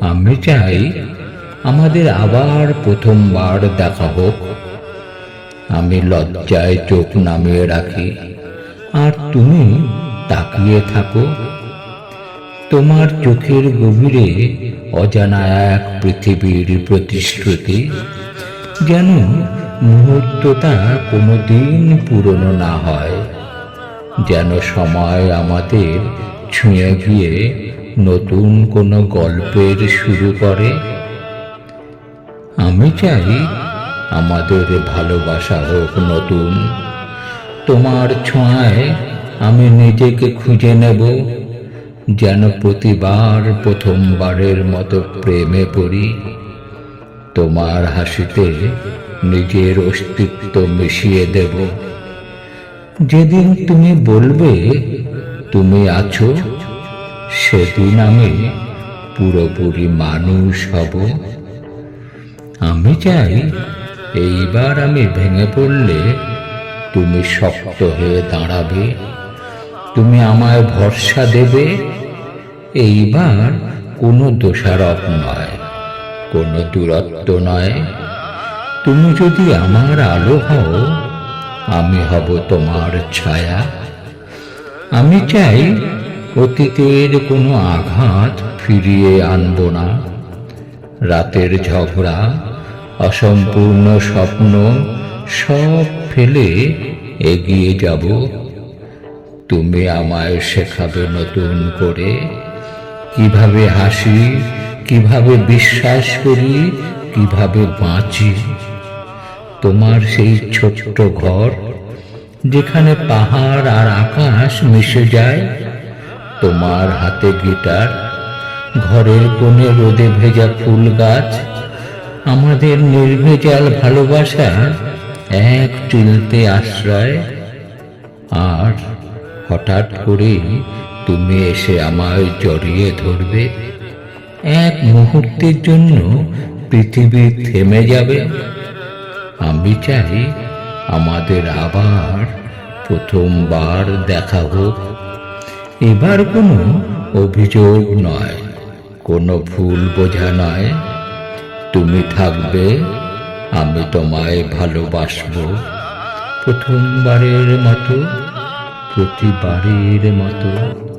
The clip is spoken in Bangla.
আমি চাই আমাদের আবার প্রথমবার দেখা হোক। আমি লজ্জায় চোখ নামিয়ে রাখি। আর তুমি তাকিয়ে থাকো। তোমার চোখের গভীরে অজানা এক পৃথিবীর প্রতিশ্রুতি। যেন মুহূর্তটা কোনোদিন পুরনো না হয়। যেন সময় আমাদের ছুঁয়ে গিয়ে নতুন কোনো গল্পের শুরু করে? আমি চাই আমাদের ভালোবাসা হোক নতুন। তোমার ছোঁয়ায় আমি নিজেকে খুঁজে নেব, যেন প্রতিবার প্রথমবারের মতো প্রেমে পড়ি। তোমার হাসিতে নিজের অস্তিত্ব মিশিয়ে দেব। যেদিন তুমি বলবে, তুমি আছো? সেদিন আমি পুরোপুরি মানুষ হব। আমি চাই এইবার আমি ভেঙে পড়লে তুমি শক্ত হয়ে দাঁড়াবে। তুমি আমায় ভরসা দেবে। এইবার কোনো দোষারোপ নয়, কোনো দূরত্ব নয়। তুমি যদি আমার আলো হও, আমি হব তোমার ছায়া। আমি চাই অতীতের কোনো আঘাত ফিরিয়ে আনব না। রাতের ঝগড়া, অসম্পূর্ণ স্বপ্ন, সব ফেলে এগিয়ে যাব। তুমি আমায় শেখাবে নতুন করে। কীভাবে হাসি, কীভাবে বিশ্বাস করি, কীভাবে বাঁচি। তোমার সেই ছোট্ট ঘর, যেখানে পাহাড় আর আকাশ মিশে যায় তোমার হাতে গিটার, ঘরের কোণে রোদে ভেজা ফুল গাছ, আমাদের নির্ভেজাল ভালোবাসা এক চিলতে আশ্রয়। আর হঠাৎ করে তুমি এসে আমায় জড়িয়ে ধরবে। এক মুহূর্তের জন্য পৃথিবী থেমে যাবে। আমি চাই আমাদের আবার প্রথমবার দেখা হোক। এবার কোনো অভিযোগ নয়, কোনো ভুল বোঝা নয়। তুমি থাকবে, আমি তোমায় ভালোবাসব। প্রথমবারের মতো, প্রতিবারের মতো।